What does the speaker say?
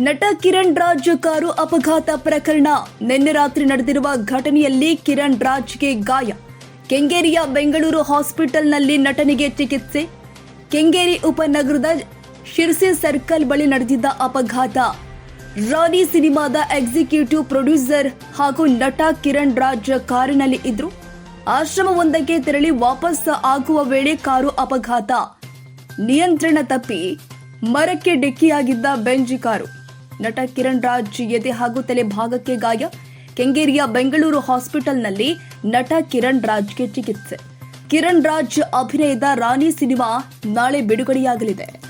ನಟ ಕಿರಣ್ ರಾಜ್ ಕಾರು ಅಪಘಾತ ಪ್ರಕರಣ. ನಿನ್ನೆ ರಾತ್ರಿ ನಡೆದಿರುವ ಘಟನೆಯಲ್ಲಿ ಕಿರಣ್ ರಾಜ್ಗೆ ಗಾಯ. ಕೆಂಗೇರಿಯ ಬೆಂಗಳೂರು ಹಾಸ್ಪಿಟಲ್ನಲ್ಲಿ ನಟನಿಗೆ ಚಿಕಿತ್ಸೆ. ಕೆಂಗೇರಿ ಉಪನಗರದ ಶಿರ್ಸಿ ಸರ್ಕಲ್ ಬಳಿ ನಡೆದಿದ್ದ ಅಪಘಾತ. ರಾಣಿ ಸಿನಿಮಾದ ಎಕ್ಸಿಕ್ಯೂಟಿವ್ ಪ್ರೊಡ್ಯೂಸರ್ ಹಾಗೂ ನಟ ಕಿರಣ್ ರಾಜ್ ಕಾರಿನಲ್ಲಿ ಇದ್ರು. ಆಶ್ರಮವೊಂದಕ್ಕೆ ತೆರಳಿ ವಾಪಸ್ ಆಗುವ ವೇಳೆ ಕಾರು ಅಪಘಾತ. ನಿಯಂತ್ರಣ ತಪ್ಪಿ ಮರಕ್ಕೆ ಡಿಕ್ಕಿಯಾಗಿದ್ದ ಬೆಂಜಿ ಕಾರು. ನಟ ಕಿರಣ್ ರಾಜ್ ಎದೆ ಹಾಗೂ ತಲೆ ಭಾಗಕ್ಕೆ ಗಾಯ. ಕೆಂಗೇರಿಯ ಬೆಂಗಳೂರು ಹಾಸ್ಪಿಟಲ್ನಲ್ಲಿ ನಟ ಕಿರಣ್ ರಾಜ್ಗೆ ಚಿಕಿತ್ಸೆ. ಕಿರಣ್ ರಾಜ್ ಅಭಿನಯದ ರಾಣಿ ಸಿನಿಮಾ ನಾಳೆ ಬಿಡುಗಡೆಯಾಗಲಿದೆ.